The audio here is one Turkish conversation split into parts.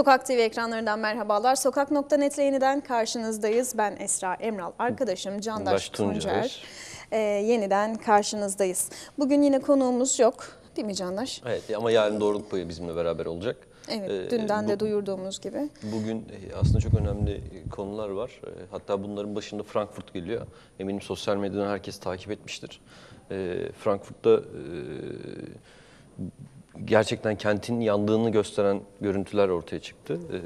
Sokak TV ekranlarından merhabalar. Sokak.net'le yeniden karşınızdayız. Ben Esra Emral, arkadaşım Candaş Tuncer. Ee, yeniden karşınızdayız. Bugün yine konuğumuz yok. Değil mi Candaş? Evet ama yarın doğruluk payı bizimle beraber olacak. Evet, Ee, dünden de bu- duyurduğumuz gibi. Bugün e, aslında çok önemli konular var. E, Hatta bunların başında Frankfurt geliyor. Eminim sosyal medyadan herkes takip etmiştir. E, Frankfurt'ta e, gerçekten kentin yandığını gösteren görüntüler ortaya çıktı. E,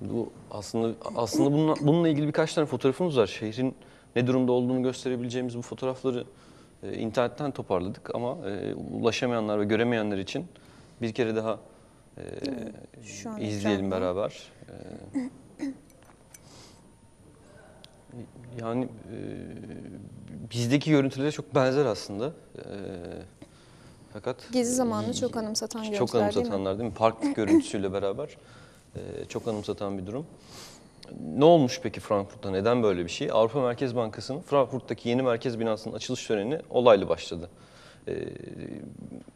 Bu aslında aslında bununla, bununla ilgili birkaç tane fotoğrafımız var. Şehrin ne durumda olduğunu gösterebileceğimiz bu fotoğrafları e, internetten toparladık ama e, ulaşamayanlar ve göremeyenler için bir kere daha e, Şu izleyelim beraber. E, yani e, bizdeki görüntülere çok benzer aslında. E, fakat Gezi zamanını çok anımsatan çok görüntüler değil mi? anımsatanlar değil mi? Park görüntüsüyle beraber e, çok anımsatan bir durum. Ne olmuş peki Frankfurt'ta? Neden böyle bir şey? Avrupa Merkez Bankası'nın Frankfurt'taki yeni merkez binasının açılış töreni olaylı başladı. E,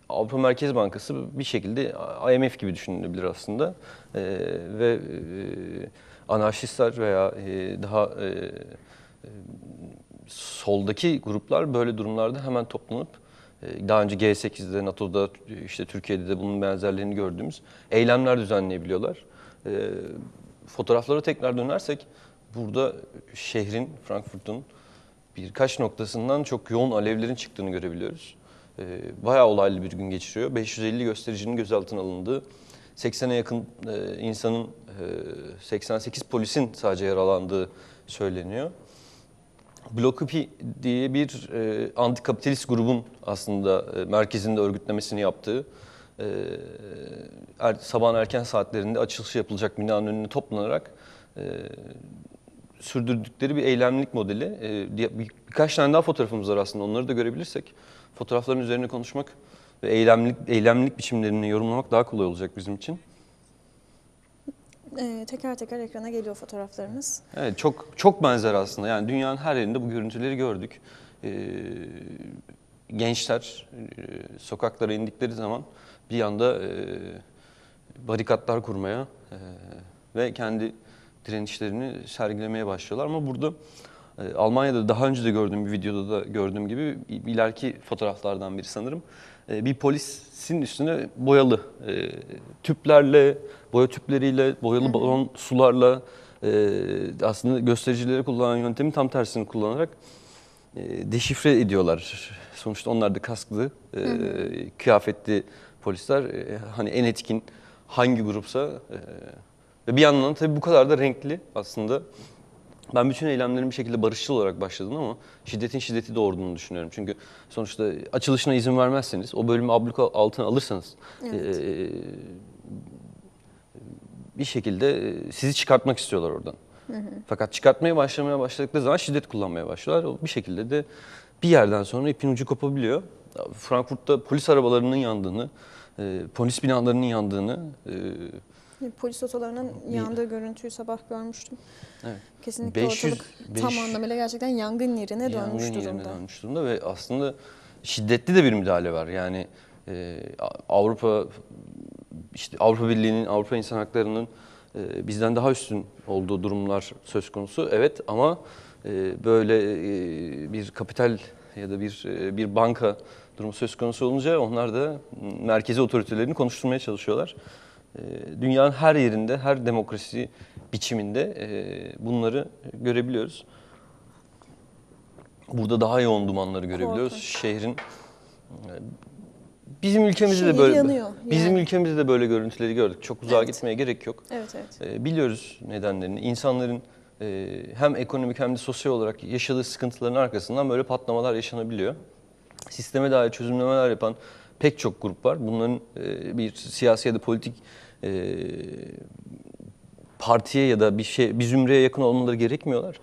Avrupa Merkez Bankası bir şekilde IMF gibi düşünülebilir aslında. E, ve e, anarşistler veya e, daha e, e, soldaki gruplar böyle durumlarda hemen toplanıp e, daha önce G8'de, NATO'da, işte Türkiye'de de bunun benzerlerini gördüğümüz eylemler düzenleyebiliyorlar. E, Fotoğraflara tekrar dönersek burada şehrin, Frankfurt'un birkaç noktasından çok yoğun alevlerin çıktığını görebiliyoruz. E, Bayağı olaylı bir gün geçiriyor. 550 göstericinin gözaltına alındığı, 80'e yakın e, insanın, e, 88 polisin sadece yaralandığı söyleniyor. Blokupi diye bir e, antikapitalist grubun aslında e, merkezinde örgütlemesini yaptığı, e, er, sabahın erken saatlerinde açılışı yapılacak binanın önüne toplanarak e, sürdürdükleri bir eylemlik modeli. E, diye- bir, birkaç tane daha fotoğrafımız var aslında onları da görebilirsek fotoğrafların üzerine konuşmak ve eylemlik, eylemlik biçimlerini yorumlamak daha kolay olacak bizim için. Ee, teker teker ekrana geliyor fotoğraflarımız. Evet çok çok benzer aslında. Yani dünyanın her yerinde bu görüntüleri gördük. Ee, gençler e, sokaklara indikleri zaman bir anda e, barikatlar kurmaya e, ve kendi direnişlerini sergilemeye başlıyorlar. Ama burada e, Almanya'da daha önce de gördüğüm bir videoda da gördüğüm gibi ileriki fotoğraflardan biri sanırım. E, bir polisin üstüne boyalı e, tüplerle, boya tüpleriyle, boyalı balon sularla e, aslında göstericileri kullanan yöntemin tam tersini kullanarak e, deşifre ediyorlar. Sonuçta onlar da kasklı, e, kıyafetli polisler. E, hani en etkin hangi grupsa e, ve bir yandan tabii bu kadar da renkli aslında. Ben bütün eylemlerin bir şekilde barışçıl olarak başladığını ama şiddetin şiddeti doğurduğunu düşünüyorum. Çünkü sonuçta açılışına izin vermezseniz, o bölümü abluka altına alırsanız Evet. e, bir şekilde e, sizi çıkartmak istiyorlar oradan. Fakat çıkartmaya başlamaya başladıkları zaman şiddet kullanmaya başlıyorlar. O bir şekilde de bir yerden sonra ipin ucu kopabiliyor. Frankfurt'ta polis arabalarının yandığını, e, polis binalarının yandığını, e, Polis otolarının yandığı görüntüyü sabah görmüştüm. evet. Kesinlikle 500 ortalık tam 500 anlamıyla gerçekten yangın yerine dönmüş yangın yerine durumda. dönmüş durumda ve aslında şiddetli de bir müdahale var. Yani e, Avrupa işte Avrupa Birliği'nin, Avrupa İnsan Hakları'nın e, bizden daha üstün olduğu durumlar söz konusu. Evet ama e, böyle e, bir kapital ya da bir e, bir banka durumu söz konusu olunca onlar da merkezi otoritelerini konuşturmaya çalışıyorlar. E, dünyanın her yerinde, her demokrasi biçiminde e, bunları görebiliyoruz. Burada daha yoğun dumanları görebiliyoruz. Korkunç. Şehrin e, bizim ülkemizde de Şehir böyle yanıyor bizim yani. ülkemizde de böyle görüntüleri gördük. Çok uzağa Evet. gitmeye gerek yok. Evet evet. E, biliyoruz nedenlerini. İnsanların hem ekonomik hem de sosyal olarak yaşadığı sıkıntıların arkasından böyle patlamalar yaşanabiliyor. Sisteme dair çözümlemeler yapan pek çok grup var. Bunların e, bir siyasi ya da politik e, partiye ya da bir şey bir zümreye yakın olmaları gerekmiyorlar.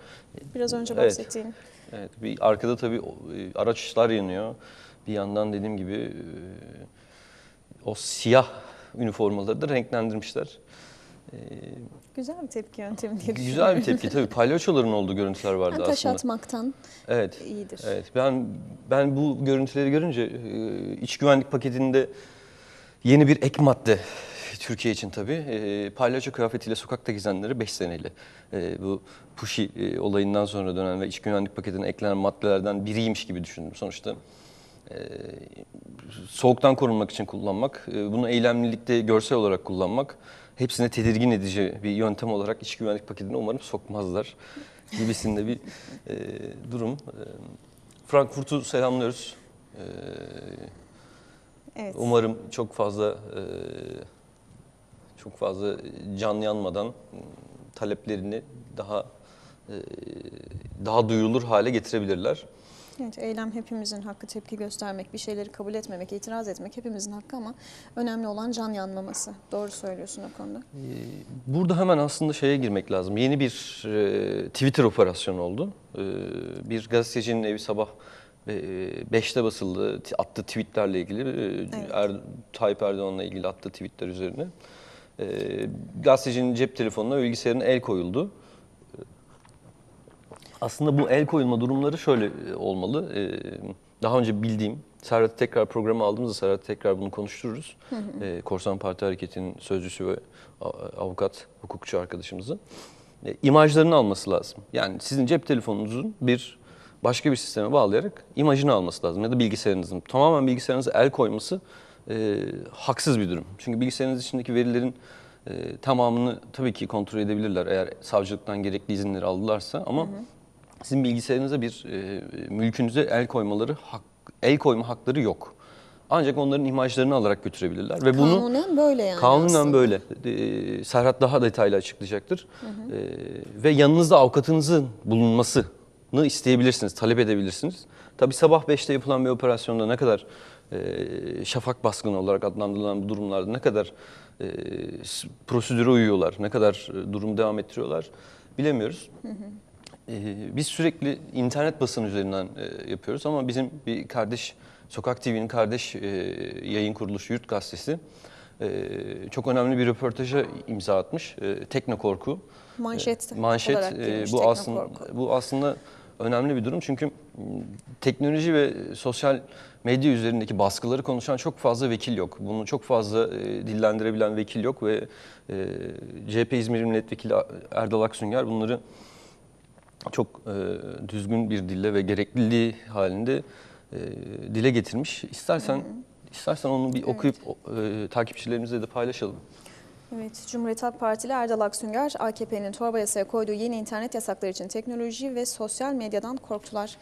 Biraz önce Evet. bahsettiğin. Evet, bir arkada tabii e, araçlar yanıyor. Bir yandan dediğim gibi e, o siyah üniformaları da renklendirmişler. E, Güzel bir tepki yöntemi diye Güzel bir tepki tabii. Palyaçoların olduğu görüntüler vardı Yani taş aslında. atmaktan Evet. iyidir. Evet. Ben ben bu görüntüleri görünce e, iç güvenlik paketinde yeni bir ek madde Türkiye için tabii. E, palyaço kıyafetiyle sokakta gezenleri 5 seneyle. E, bu Pushi e, olayından sonra dönen ve iç güvenlik paketine eklenen maddelerden biriymiş gibi düşündüm. Sonuçta e, soğuktan korunmak için kullanmak, e, bunu eylemlilikte görsel olarak kullanmak, hepsine tedirgin edici bir yöntem olarak iç güvenlik paketine umarım sokmazlar gibisinde bir e, durum. E, Frankfurt'u selamlıyoruz. E, Evet. Umarım çok fazla e, çok fazla can yanmadan taleplerini daha e, daha duyulur hale getirebilirler. Evet, eylem hepimizin hakkı tepki göstermek, bir şeyleri kabul etmemek, itiraz etmek hepimizin hakkı ama önemli olan can yanmaması. Doğru söylüyorsun o konuda. E, Burada hemen aslında şeye girmek lazım. Yeni bir e, Twitter operasyonu oldu. E, bir gazetecinin evi sabah 5'te basıldı. T- Attığı tweetlerle ilgili, e, Er, Tayyip Erdoğan'la ilgili attığı tweetler üzerine. E, gazetecinin cep telefonuna ve bilgisayarına el koyuldu. Aslında bu el koyulma durumları şöyle e, olmalı. E, Daha önce bildiğim, Serhat'ı tekrar programa aldığımızda Serhat'ı tekrar bunu konuştururuz. E, Korsan Parti Hareketi'nin sözcüsü ve avukat, hukukçu arkadaşımızı. İmajlarını alması lazım. Yani sizin cep telefonunuzun bir başka bir sisteme bağlayarak imajını alması lazım. Ya da bilgisayarınızın. Tamamen bilgisayarınıza el koyması e, haksız bir durum. Çünkü bilgisayarınız içindeki verilerin e, tamamını tabii ki kontrol edebilirler eğer savcılıktan gerekli izinleri aldılarsa ama sizin bilgisayarınıza bir e, mülkünüze el koymaları hak, el koyma hakları yok. Ancak onların imajlarını alarak götürebilirler ve bunu Kanunen böyle yani kanunen aslında. böyle. E, Serhat daha detaylı açıklayacaktır. E, ve yanınızda avukatınızın bulunmasını isteyebilirsiniz, talep edebilirsiniz. Tabii sabah 5'te yapılan bir operasyonda ne kadar e, şafak baskını olarak adlandırılan bu durumlarda ne kadar e, prosedüre uyuyorlar, ne kadar e, durum devam ettiriyorlar bilemiyoruz. Ee, Biz sürekli internet basını üzerinden e, yapıyoruz ama bizim bir kardeş, Sokak TV'nin kardeş e, yayın kuruluşu Yurt Gazetesi e, çok önemli bir röportaja imza atmış. E, Teknokorku. Manşet, Manşet bu aslında bu aslında önemli bir durum çünkü teknoloji ve sosyal medya üzerindeki baskıları konuşan çok fazla vekil yok. Bunu çok fazla e, dillendirebilen vekil yok ve e, CHP İzmir Milletvekili Erdal Aksünger bunları çok e, düzgün bir dille ve gerekliliği halinde e, dile getirmiş. İstersen istersen onu bir okuyup o- e, takipçilerimizle de paylaşalım. Evet, Cumhuriyet Halk Partili Erdal Aksünger, AKP'nin torba yasaya koyduğu yeni internet yasakları için teknoloji ve sosyal medyadan korktular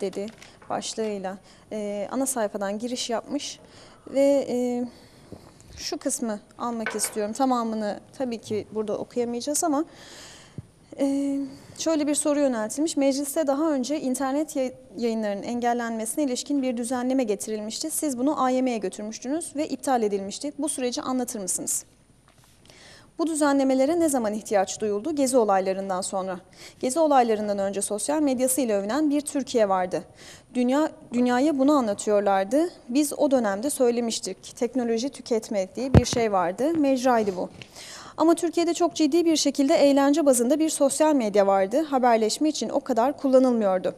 dedi başlığıyla. Ee, ana sayfadan giriş yapmış ve e, şu kısmı almak istiyorum. Tamamını tabii ki burada okuyamayacağız ama ee, şöyle bir soru yöneltilmiş. Mecliste daha önce internet yay- yayınlarının engellenmesine ilişkin bir düzenleme getirilmişti. Siz bunu AYM'ye götürmüştünüz ve iptal edilmişti. Bu süreci anlatır mısınız? Bu düzenlemelere ne zaman ihtiyaç duyuldu? Gezi olaylarından sonra. Gezi olaylarından önce sosyal medyasıyla övünen bir Türkiye vardı. Dünya dünyaya bunu anlatıyorlardı. Biz o dönemde söylemiştik. Teknoloji tüketme diye bir şey vardı. Mecraydı bu. Ama Türkiye'de çok ciddi bir şekilde eğlence bazında bir sosyal medya vardı. Haberleşme için o kadar kullanılmıyordu.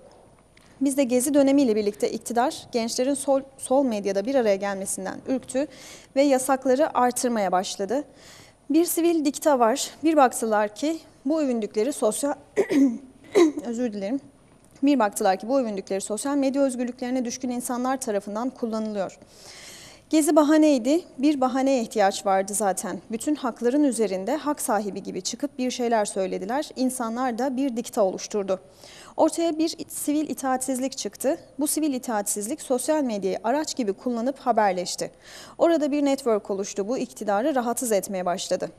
Biz de Gezi dönemiyle birlikte iktidar gençlerin sol, sol medyada bir araya gelmesinden ürktü ve yasakları artırmaya başladı. Bir sivil dikta var. Bir baktılar ki bu övündükleri sosyal özür dilerim. Bir baktılar ki bu övündükleri sosyal medya özgürlüklerine düşkün insanlar tarafından kullanılıyor. Gezi bahaneydi. Bir bahaneye ihtiyaç vardı zaten. Bütün hakların üzerinde hak sahibi gibi çıkıp bir şeyler söylediler. İnsanlar da bir dikta oluşturdu. Ortaya bir sivil itaatsizlik çıktı. Bu sivil itaatsizlik sosyal medyayı araç gibi kullanıp haberleşti. Orada bir network oluştu. Bu iktidarı rahatsız etmeye başladı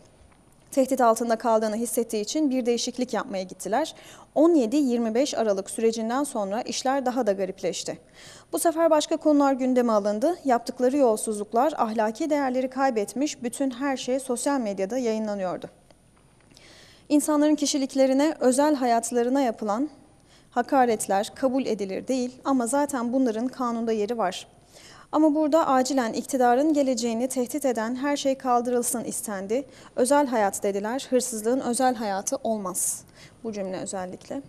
tehdit altında kaldığını hissettiği için bir değişiklik yapmaya gittiler. 17-25 Aralık sürecinden sonra işler daha da garipleşti. Bu sefer başka konular gündeme alındı. Yaptıkları yolsuzluklar ahlaki değerleri kaybetmiş, bütün her şey sosyal medyada yayınlanıyordu. İnsanların kişiliklerine, özel hayatlarına yapılan hakaretler kabul edilir değil ama zaten bunların kanunda yeri var. Ama burada acilen iktidarın geleceğini tehdit eden her şey kaldırılsın istendi. Özel hayat dediler, hırsızlığın özel hayatı olmaz. Bu cümle özellikle.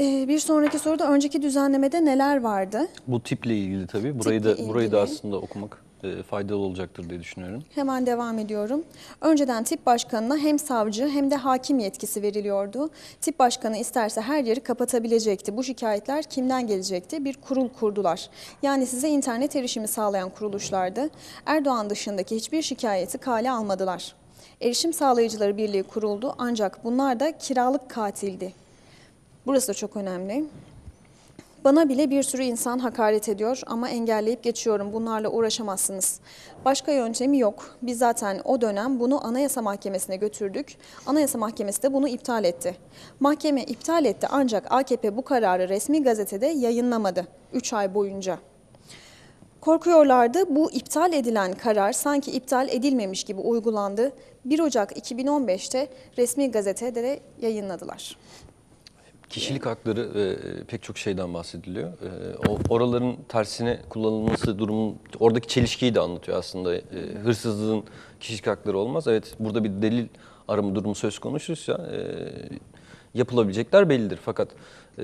Ee, bir sonraki soruda önceki düzenlemede neler vardı? Bu tiple ilgili tabii. Burayı Tiple da burayı da ilgili. aslında okumak e, faydalı olacaktır diye düşünüyorum. Hemen devam ediyorum. Önceden tip başkanına hem savcı hem de hakim yetkisi veriliyordu. Tip başkanı isterse her yeri kapatabilecekti. Bu şikayetler kimden gelecekti? Bir kurul kurdular. Yani size internet erişimi sağlayan kuruluşlardı. Erdoğan dışındaki hiçbir şikayeti kale almadılar. Erişim Sağlayıcıları Birliği kuruldu ancak bunlar da kiralık katildi. Burası da çok önemli. Bana bile bir sürü insan hakaret ediyor ama engelleyip geçiyorum. Bunlarla uğraşamazsınız. Başka yöntemi yok. Biz zaten o dönem bunu Anayasa Mahkemesi'ne götürdük. Anayasa Mahkemesi de bunu iptal etti. Mahkeme iptal etti ancak AKP bu kararı resmi gazetede yayınlamadı 3 ay boyunca. Korkuyorlardı bu iptal edilen karar sanki iptal edilmemiş gibi uygulandı. 1 Ocak 2015'te resmi gazetede de yayınladılar. Kişilik hakları e, pek çok şeyden bahsediliyor. E, o oraların tersine kullanılması durumu, oradaki çelişkiyi de anlatıyor aslında. E, hırsızlığın kişilik hakları olmaz. Evet burada bir delil arama durumu söz konusuysa e, yapılabilecekler bellidir. Fakat e,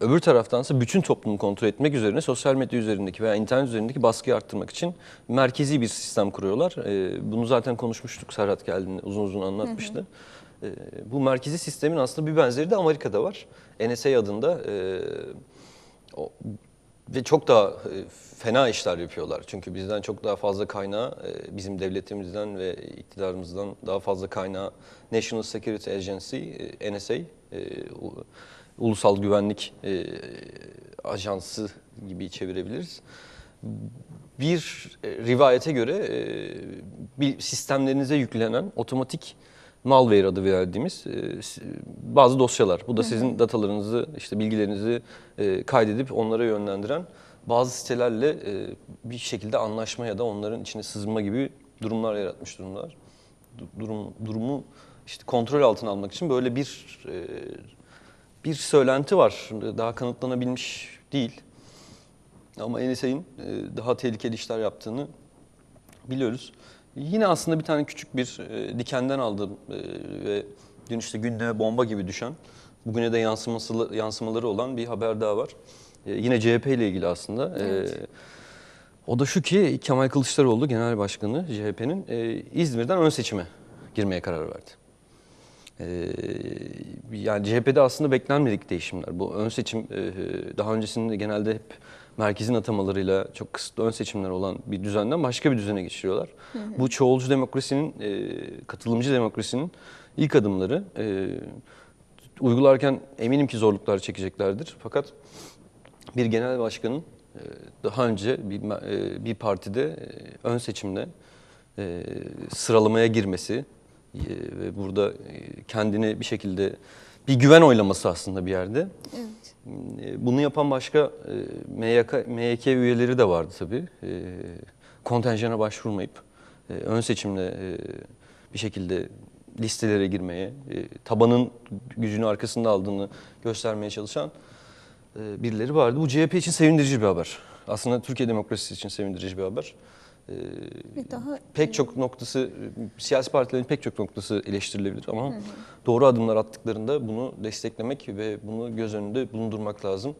öbür taraftansa bütün toplumu kontrol etmek üzerine sosyal medya üzerindeki veya internet üzerindeki baskıyı arttırmak için merkezi bir sistem kuruyorlar. E, bunu zaten konuşmuştuk Serhat geldiğinde uzun uzun anlatmıştı. E, bu merkezi sistemin aslında bir benzeri de Amerika'da var. NSA adında e, o, ve çok daha e, fena işler yapıyorlar. Çünkü bizden çok daha fazla kaynağı, e, bizim devletimizden ve iktidarımızdan daha fazla kaynağı National Security Agency, NSA, Ulusal Güvenlik e, Ajansı gibi çevirebiliriz. Bir e, rivayete göre e, bir sistemlerinize yüklenen otomatik malware adı verdiğimiz e, bazı dosyalar. Bu da sizin datalarınızı, işte bilgilerinizi e, kaydedip onlara yönlendiren bazı sitelerle e, bir şekilde anlaşma ya da onların içine sızma gibi durumlar yaratmış durumlar. Du- Durum, durumu işte kontrol altına almak için böyle bir e, bir söylenti var. Daha kanıtlanabilmiş değil. Ama NSA'nin e, daha tehlikeli işler yaptığını biliyoruz. Yine aslında bir tane küçük bir e, dikenden aldım e, ve dün işte gündeme bomba gibi düşen, bugüne de yansıması, yansımaları olan bir haber daha var. Yine CHP ile ilgili aslında. E, o da şu ki Kemal Kılıçdaroğlu Genel Başkanı CHP'nin e, İzmir'den ön seçime girmeye karar verdi. Ee, yani CHP'de aslında beklenmedik değişimler. Bu ön seçim e, daha öncesinde genelde hep merkezin atamalarıyla çok kısıtlı ön seçimler olan bir düzenden başka bir düzene geçiriyorlar. Bu çoğulcu demokrasinin, e, katılımcı demokrasinin ilk adımları. E, uygularken eminim ki zorluklar çekeceklerdir. Fakat bir genel başkanın e, daha önce bir, e, bir partide e, ön seçimde e, sıralamaya girmesi ve burada e, kendini bir şekilde bir güven oylaması aslında bir yerde. Evet. E, Bunu yapan başka e, MYK, MYK üyeleri de vardı tabii. E, Kontenjana başvurmayıp e, ön seçimle bir şekilde listelere girmeye, tabanın gücünü arkasında aldığını göstermeye çalışan birileri vardı. Bu CHP için sevindirici bir haber. Aslında Türkiye demokrasisi için sevindirici bir haber. E, Ve daha pek çok noktası, siyasi partilerin pek çok noktası eleştirilebilir ama doğru adımlar attıklarında bunu desteklemek ve bunu göz önünde bulundurmak lazım.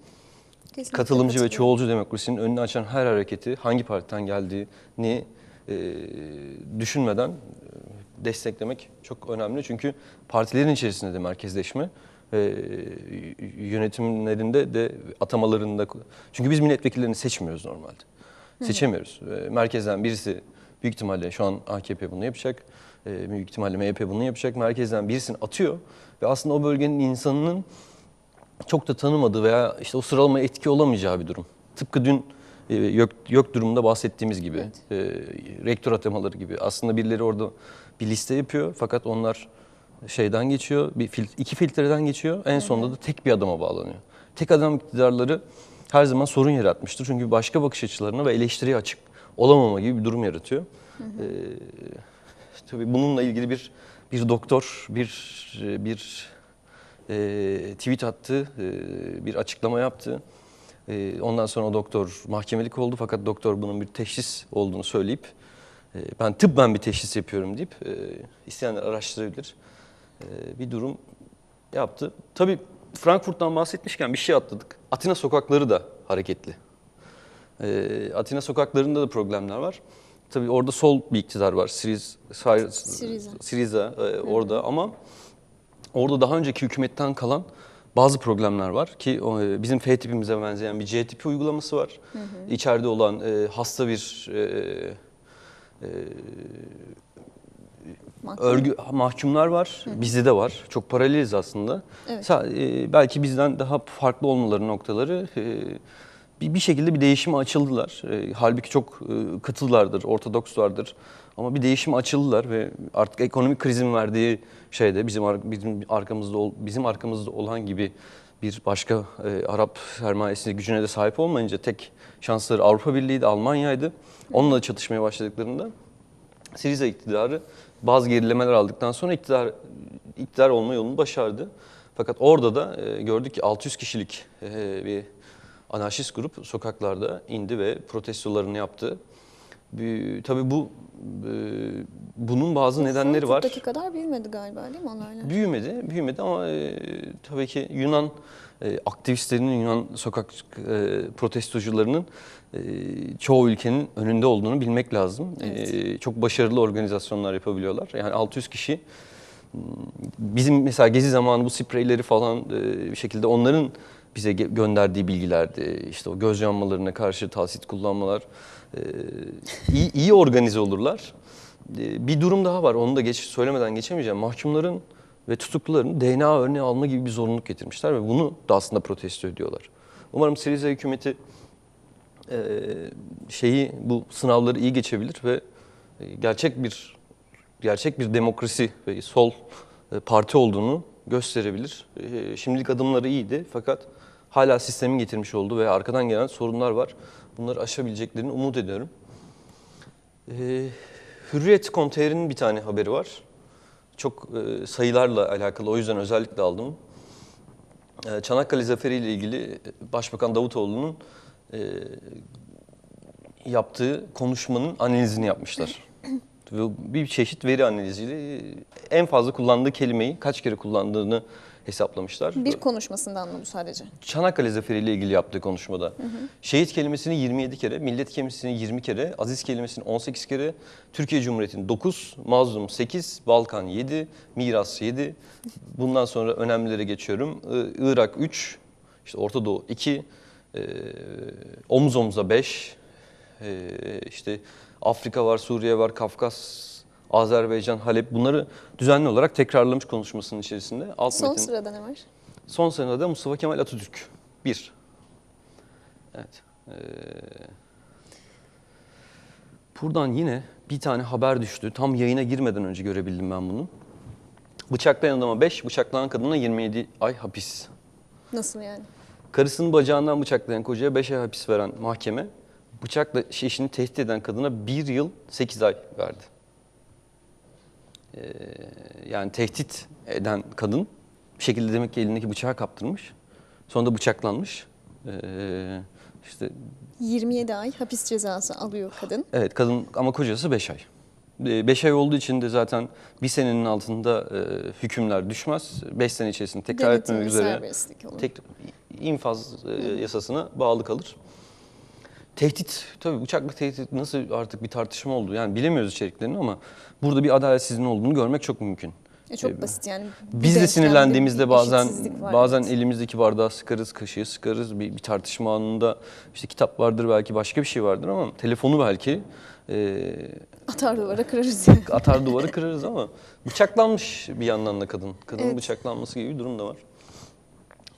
kesinlikle Katılımcı ve çoğulcu demokrasinin önünü açan her hareketi hangi partiden geldiğini e, düşünmeden e, desteklemek çok önemli. Çünkü partilerin içerisinde de merkezleşme e, yönetimlerinde de atamalarında çünkü biz milletvekillerini seçmiyoruz normalde. Seçemiyoruz. E, Merkezden birisi büyük ihtimalle şu an AKP bunu yapacak. e, Büyük ihtimalle MHP bunu yapacak. Merkezden birisini atıyor ve aslında o bölgenin insanının çok da tanımadığı veya işte o sıralamaya etki olamayacağı bir durum. Tıpkı dün e, yok, yok durumunda bahsettiğimiz gibi, e, rektör atamaları gibi. Aslında birileri orada bir liste yapıyor fakat onlar şeyden geçiyor, bir fil, iki filtreden geçiyor. En sonunda da tek bir adama bağlanıyor. Tek adam iktidarları her zaman sorun yaratmıştır. Çünkü başka bakış açılarına ve eleştiriye açık olamama gibi bir durum yaratıyor. E, tabii bununla ilgili bir bir doktor, bir bir e, tweet attı, e, bir açıklama yaptı. E, ondan sonra o doktor mahkemelik oldu fakat doktor bunun bir teşhis olduğunu söyleyip e, ben tıbben bir teşhis yapıyorum deyip e, isteyenler araştırabilir e, bir durum yaptı. Tabii Frankfurt'tan bahsetmişken bir şey atladık. Atina sokakları da hareketli. Ee, Atina sokaklarında da problemler var. Tabii orada sol bir iktidar var. Siriz, Syr- Syriza. Syriza e, orada ama orada daha önceki hükümetten kalan bazı problemler var ki e, bizim F tipimize benzeyen bir C tipi uygulaması var. İçeride olan e, hasta bir e, e, Mahkum. örgü mahkumlar var. Bizde de var. Çok paraleliz aslında. Evet. Sa- e, belki bizden daha farklı olmaları noktaları e, bir, bir şekilde bir değişime açıldılar. E, halbuki çok e, katılardır, ortodokslardır. Ama bir değişime açıldılar ve artık ekonomik krizin verdiği şeyde bizim ar- bizim arkamızda ol- bizim arkamızda olan gibi bir başka e, Arap sermayesi gücüne de sahip olmayınca tek şansları Avrupa Birliği'ydi, Almanya'ydı. Onunla çatışmaya başladıklarında Siriza iktidarı bazı gerilemeler aldıktan sonra iktidar iktidar olma yolunu başardı. Fakat orada da e, gördük ki 600 kişilik e, bir anarşist grup sokaklarda indi ve protestolarını yaptı. Bir- Tabii bu e, bunun bazı nedenleri var. Kadar büyümedi galiba değil mi olaylar? Büyümedi, büyümedi ama e, tabii ki Yunan e, aktivistlerinin, Yunan sokak e, protestocularının e, çoğu ülkenin önünde olduğunu bilmek lazım. E, çok başarılı organizasyonlar yapabiliyorlar. Yani 600 kişi m, bizim mesela gezi zamanı bu spreyleri falan e, bir şekilde onların bize gönderdiği bilgilerdi. İşte o göz yanmalarına karşı tasit kullanmalar e, iyi, iyi organize olurlar. E, Bir durum daha var. Onu da geç söylemeden geçemeyeceğim. Mahkumların ve tutukluların DNA örneği alma gibi bir zorunluluk getirmişler ve bunu da aslında protesto ediyorlar. Umarım Siriza hükümeti şeyi bu sınavları iyi geçebilir ve e, gerçek bir gerçek bir demokrasi ve sol e, parti olduğunu gösterebilir. E, Şimdilik adımları iyiydi fakat hala sistemin getirmiş olduğu ve arkadan gelen sorunlar var. Bunları aşabileceklerini umut ediyorum. E, Hürriyet.com.tr'nin bir tane haberi var. Çok e, sayılarla alakalı o yüzden özellikle aldım. Çanakkale Zaferi ile ilgili Başbakan Davutoğlu'nun e, yaptığı konuşmanın analizini yapmışlar. Ve bir çeşit veri analiziyle en fazla kullandığı kelimeyi kaç kere kullandığını hesaplamışlar. Bir konuşmasından mı bu sadece? Çanakkale Zaferi ile ilgili yaptığı konuşmada. Şehit kelimesini 27 kere, millet kelimesini 20 kere, aziz kelimesini 18 kere, Türkiye Cumhuriyeti'nin 9, mazlum 8, Balkan 7, miras 7. Bundan sonra önemlilere geçiyorum. Irak 3, işte Orta Doğu 2, e, omuz omuza 5, e, işte Afrika var, Suriye var, Kafkas, Azerbaycan, Halep bunları düzenli olarak tekrarlamış konuşmasının içerisinde. Alt Son metin- sırada ne var? Son sırada Mustafa Kemal Atatürk. Bir. Evet. Ee, buradan yine bir tane haber düştü. Tam yayına girmeden önce görebildim ben bunu. Bıçaklayan adama 5, bıçaklanan kadına 27 ay hapis. Nasıl yani? Karısının bacağından bıçaklayan kocaya 5 ay hapis veren mahkeme, bıçakla eşini tehdit eden kadına 1 yıl 8 ay verdi. Ee, yani tehdit eden kadın bir şekilde demek ki elindeki bıçağı kaptırmış. Sonra da bıçaklanmış. Ee, işte 27 ay hapis cezası alıyor kadın. evet kadın ama kocası 5 ay. 5 ay olduğu için de zaten bir senenin altında e, hükümler düşmez. 5 sene içerisinde tekrar Denetim etmemek üzere serbestlik olur. tek infaz e, yasasına bağlı kalır. Tehdit, tabii bıçaklı tehdit nasıl artık bir tartışma oldu. Yani bilemiyoruz içeriklerini ama burada bir adaletsizliğin olduğunu görmek çok mümkün. E çok Ee, basit yani. Biz de sinirlendiğimizde bazen var, bazen evet. elimizdeki bardağı sıkarız, kaşığı sıkarız. Bir, bir tartışma anında işte kitap vardır belki başka bir şey vardır ama telefonu belki e, Atar duvara kırarız yani. atar duvarı kırarız ama bıçaklanmış bir yandan da kadın. Kadının Evet. bıçaklanması gibi bir durum da var.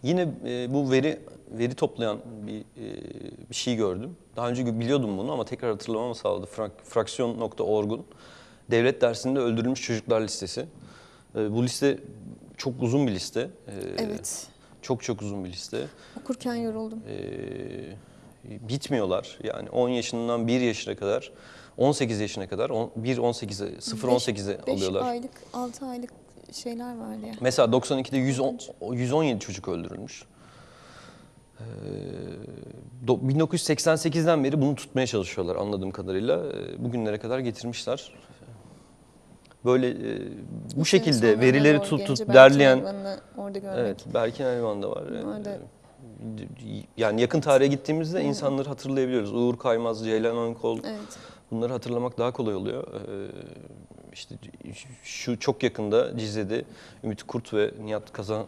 Yine e, bu veri veri toplayan bir e, bir şey gördüm. Daha önce biliyordum bunu ama tekrar hatırlamamı sağladı. Frak, fraksiyon.org'un devlet dersinde öldürülmüş çocuklar listesi. E, bu liste çok uzun bir liste. E, Evet. Çok çok uzun bir liste. Okurken yoruldum. E, bitmiyorlar. Yani 10 yaşından 1 yaşına kadar, 18 yaşına kadar, 1-18'e, 0-18'e 5 alıyorlar. aylık, 6 aylık şeyler vardı ya. Mesela 92'de 110, 117 çocuk öldürülmüş. Ee, do- 1988'den beri bunu tutmaya çalışıyorlar anladığım kadarıyla. Ee, Bugünlere kadar getirmişler. Böyle e, bu En şekilde verileri doğru tut derleyen orada görmek. Evet, Berkin Elvan da var. Orada Ee, Yani yakın tarihe gittiğimizde insanları hatırlayabiliyoruz. Uğur Kaymaz, Ceylan Önkol Evet. bunları hatırlamak daha kolay oluyor. Ee, işte şu çok yakında Cizre'de Ümit Kurt ve Nihat Kazan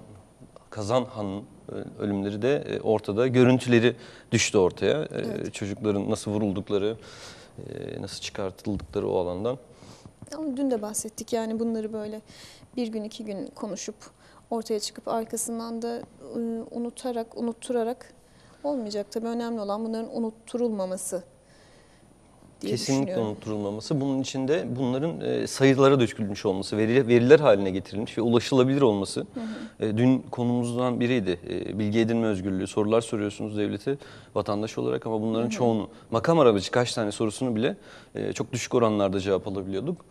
Kazanhan'ın ölümleri de e, ortada. Görüntüleri düştü ortaya. Ee, Evet. Çocukların nasıl vuruldukları, e, nasıl çıkartıldıkları o alandan. Ama dün de bahsettik yani bunları böyle bir gün iki gün konuşup ortaya çıkıp arkasından da e, unutarak, unutturarak olmayacak. Tabii önemli olan bunların unutturulmaması diye Kesinlikle unutturulmaması. Bunun içinde bunların e, sayılara dökülmüş olması, veri, veriler haline getirilmiş ve ulaşılabilir olması. E, dün konumuzdan biriydi. E, bilgi edinme özgürlüğü. Sorular soruyorsunuz devlete vatandaş olarak ama bunların çoğunu, makam arabacı kaç tane sorusunu bile çok düşük oranlarda cevap alabiliyorduk.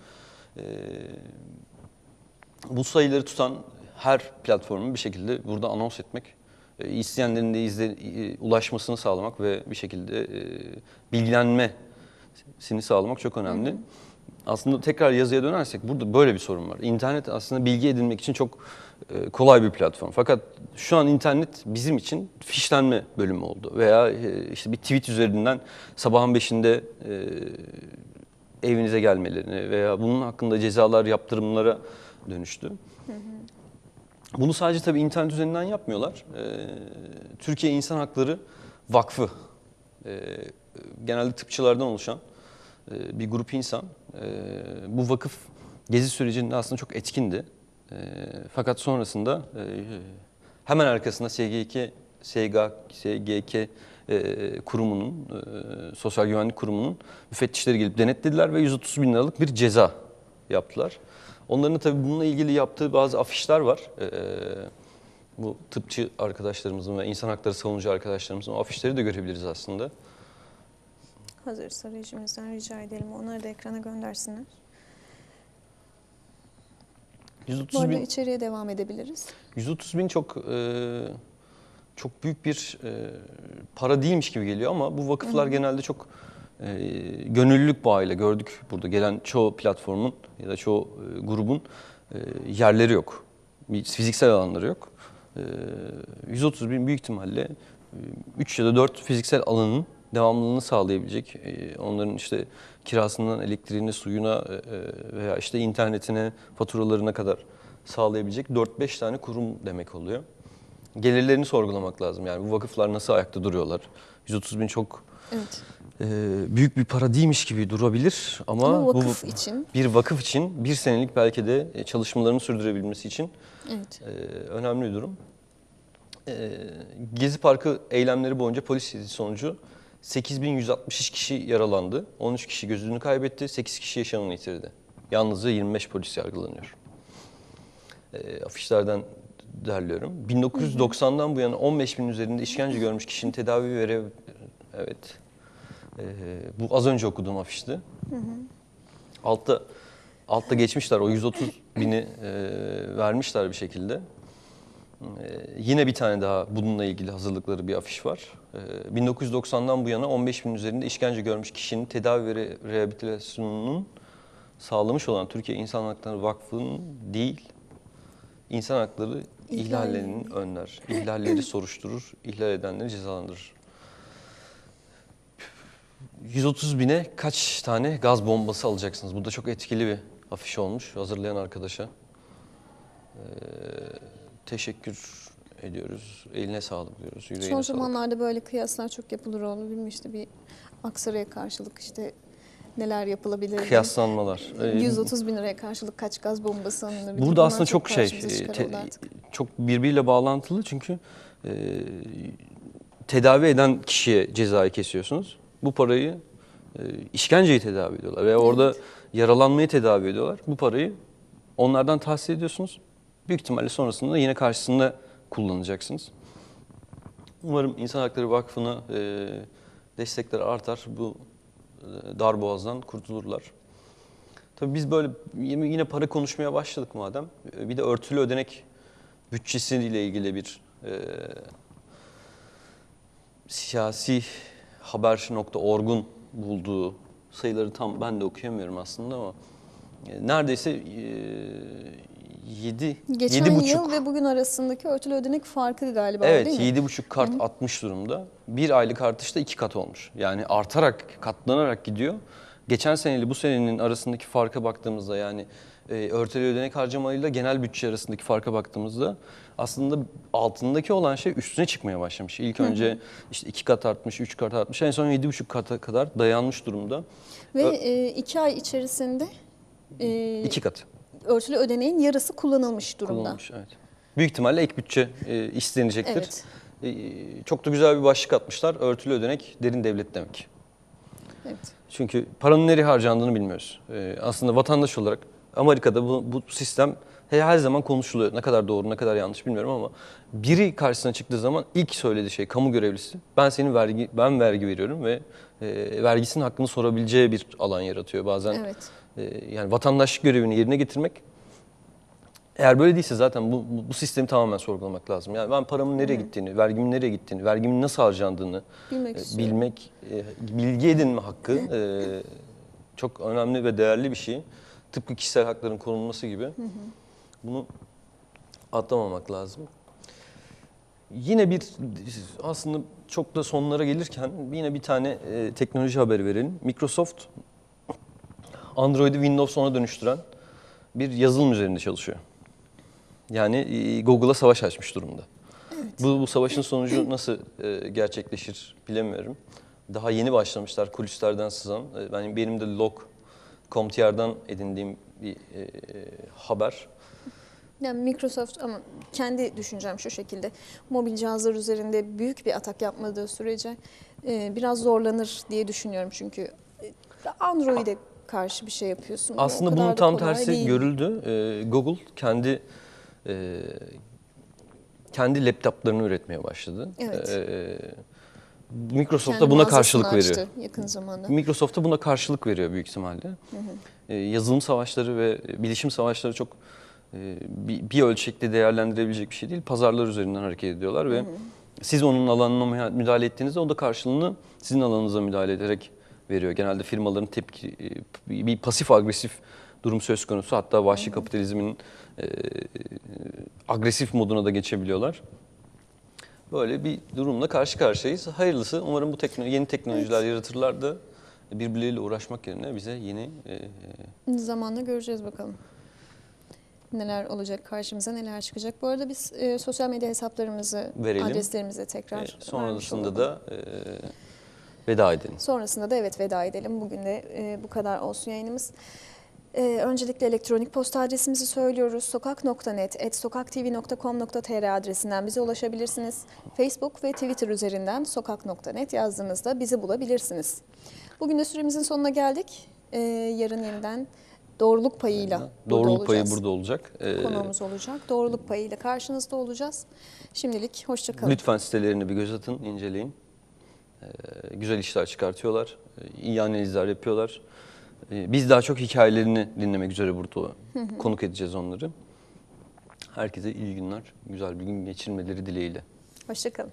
Bu sayıları tutan her platformu bir şekilde burada anons etmek, isteyenlerin de izle, ulaşmasını sağlamak ve bir şekilde e, bilgilenmesini sağlamak çok önemli. Aslında tekrar yazıya dönersek burada böyle bir sorun var. İnternet aslında bilgi edinmek için çok e, kolay bir platform. Fakat şu an internet bizim için fişlenme bölümü oldu. Veya e, işte bir tweet üzerinden sabahın beşinde e, evinize gelmelerini veya bunun hakkında cezalar, yaptırımlara dönüştü. Bunu sadece tabii internet üzerinden yapmıyorlar. Türkiye İnsan Hakları Vakfı, genelde tıpçılardan oluşan bir grup insan. E, bu vakıf gezi sürecinde aslında çok etkindi. E, fakat sonrasında e, hemen arkasında SGK, SGK, SGK e, kurumunun, e, Sosyal Güvenlik Kurumu'nun müfettişleri gelip denetlediler ve 130 bin liralık bir ceza yaptılar. Onların tabii bununla ilgili yaptığı bazı afişler var. Ee, bu tıpçı arkadaşlarımızın ve insan hakları savunucu arkadaşlarımızın o afişleri de görebiliriz aslında. Hazırsa rejimizden rica edelim. Onları da ekrana göndersinler. 130 Bu arada bin, içeriye devam edebiliriz. 130 bin çok e, çok büyük bir e, para değilmiş gibi geliyor ama bu vakıflar genelde çok e, gönüllülük bağıyla gördük burada gelen çoğu platformun ya da çoğu e, grubun e, yerleri yok. Bir fiziksel alanları yok. E, 130 bin büyük ihtimalle 3 ya da 4 fiziksel alanın devamlılığını sağlayabilecek, e, onların işte kirasından elektriğine, suyuna e, e, veya işte internetine, faturalarına kadar sağlayabilecek 4-5 tane kurum demek oluyor. Gelirlerini sorgulamak lazım yani bu vakıflar nasıl ayakta duruyorlar? 130 bin çok Evet. e, büyük bir para değilmiş gibi durabilir ama, Ama bu vakıf için bir vakıf için bir senelik belki de çalışmalarını sürdürebilmesi için evet. e, önemli bir durum. E, Gezi Parkı eylemleri boyunca polis sonucu 8163 kişi yaralandı. 13 kişi gözünü kaybetti, 8 kişi yaşamını yitirdi. Yalnızca 25 polis yargılanıyor. E, afişlerden derliyorum. 1990'dan bu yana 15 bin üzerinde işkence görmüş kişinin tedavi ve rev- Evet. E, bu az önce okuduğum afişti. Altta altta geçmişler o 130 bini e, vermişler bir şekilde. E, yine bir tane daha bununla ilgili hazırlıkları bir afiş var. E, 1990'dan bu yana 15 bin üzerinde işkence görmüş kişinin tedavi ve re- rehabilitasyonunun sağlamış olan Türkiye İnsan Hakları Vakfı'nın değil, İnsan Hakları İhlal. ihlallerinin önler. İhlalleri soruşturur, ihlal edenleri cezalandırır. 130 bine kaç tane gaz bombası alacaksınız? Bu da çok etkili bir afiş olmuş hazırlayan arkadaşa. Ee, teşekkür ediyoruz. Eline sağlık diyoruz. Yüreğine Son sağlık. zamanlarda böyle kıyaslar çok yapılır oldu. Bilmişti bir Aksaray'a karşılık işte neler yapılabilir. Kıyaslanmalar. Ee, 130 bin liraya karşılık kaç gaz bombası alınabilir? Burada aslında çok şey, karşımıza e, te- çok birbiriyle bağlantılı çünkü e, tedavi eden kişiye cezayı kesiyorsunuz. Bu parayı e, işkenceyi tedavi ediyorlar veya orada yaralanmayı tedavi ediyorlar. Bu parayı onlardan tahsis ediyorsunuz. Büyük ihtimalle sonrasında yine karşısında kullanacaksınız. Umarım İnsan Hakları Vakfı'na e, destekler artar. Bu e, darboğazdan kurtulurlar. Tabii biz böyle yine yine para konuşmaya başladık madem. E, Bir de örtülü ödenek bütçesiyle ilgili bir e, siyasi haber.org'un bulduğu sayıları tam ben de okuyamıyorum aslında ama e, neredeyse e, 7 Geçen 7,5 yıl ve bugün arasındaki örtülü ödenek farkı galiba Evet, değil mi? 7,5 kart atmış durumda. Bir aylık artışta iki kat olmuş. Yani artarak, katlanarak gidiyor. Geçen seneyle bu senenin arasındaki farka baktığımızda yani e, örteli ödenek harcamalarıyla genel bütçe arasındaki farka baktığımızda aslında altındaki olan şey üstüne çıkmaya başlamış. İlk önce işte iki kat artmış, üç kat artmış. En son 7,5 kata kadar dayanmış durumda. Ve Ö- e, iki ay içerisinde e, İki kat. Örtülü ödeneğin yarısı kullanılmış durumda. Kullanılmış, evet. Büyük ihtimalle ek bütçe e, istenecektir. Evet. E, çok da güzel bir başlık atmışlar. Örtülü ödenek derin devlet demek. Evet. Çünkü paranın nereye harcandığını bilmiyoruz. Ee, aslında vatandaş olarak Amerika'da bu, bu sistem he- her zaman konuşuluyor. Ne kadar doğru, ne kadar yanlış bilmiyorum ama biri karşısına çıktığı zaman ilk söylediği şey kamu görevlisi. Ben senin vergi ben vergi veriyorum ve e, vergisinin hakkını sorabileceği bir alan yaratıyor bazen. Evet. E, yani vatandaşlık görevini yerine getirmek eğer böyle değilse zaten bu, bu, bu sistemi tamamen sorgulamak lazım. Yani ben paramın nereye gittiğini, vergimin nereye gittiğini, vergimin nasıl harcandığını Bilmek e, bilmek, e, bilgi edinme hakkı e, çok önemli ve değerli bir şey. Tıpkı kişisel hakların korunması gibi. Bunu atlamamak lazım. Yine bir aslında çok da sonlara gelirken yine bir tane e, teknoloji haberi verelim. Microsoft Android'i Windows 10'a dönüştüren bir yazılım üzerinde çalışıyor. Yani e, Google'a savaş açmış durumda. Bu, bu savaşın sonucu nasıl e, gerçekleşir bilemiyorum. Daha yeni başlamışlar kulislerden sızan. E, ben benim de log.com.tr'dan edindiğim bir e, haber. Yani Microsoft ama kendi düşüncem şu şekilde. Mobil cihazlar üzerinde büyük bir atak yapmadığı sürece e, biraz zorlanır diye düşünüyorum çünkü e, Android'e karşı bir şey yapıyorsun. Aslında bunun tam tersi değil. görüldü. E, Google kendi e, kendi laptoplarını üretmeye başladı. Evet. E, Microsoft da buna karşılık veriyor. açtı yakın zamanda. Microsoft da buna karşılık veriyor büyük ihtimalle. Ee, yazılım savaşları ve bilişim savaşları çok e, bir, bir ölçekte değerlendirebilecek bir şey değil. Pazarlar üzerinden hareket ediyorlar ve siz onun alanına müdahale ettiğinizde o da karşılığını sizin alanınıza müdahale ederek veriyor. Genelde firmaların tepki e, bir pasif agresif durum söz konusu. Hatta vahşi kapitalizmin e, agresif moduna da geçebiliyorlar. Böyle bir durumla karşı karşıyayız. Hayırlısı umarım bu tekno yeni teknolojiler yaratırlar da birbirleriyle uğraşmak yerine bize yeni e, Zamanla göreceğiz bakalım. Neler olacak karşımıza, neler çıkacak. Bu arada biz e, sosyal medya hesaplarımızı, Verelim. adreslerimizi tekrar e, sonrasında da e, veda edelim. Sonrasında da evet veda edelim. Bugün de e, bu kadar olsun yayınımız. E, öncelikle elektronik posta adresimizi söylüyoruz. Sokak.net, sokaktv.com.tr adresinden bize ulaşabilirsiniz. Facebook ve Twitter üzerinden sokak.net yazdığınızda bizi bulabilirsiniz. Bugün de süremizin sonuna geldik. E, yarın yeniden doğruluk payıyla burada Doğruluk payı olacağız. burada olacak. E, Konuğumuz olacak. Doğruluk payıyla karşınızda olacağız. Şimdilik hoşçakalın. lütfen sitelerini bir göz atın, inceleyin. E, güzel işler çıkartıyorlar. e, iyi analizler yapıyorlar. E, biz daha çok hikayelerini dinlemek üzere burada konuk edeceğiz onları. Herkese iyi günler, güzel bir gün geçirmeleri dileğiyle. Hoşçakalın.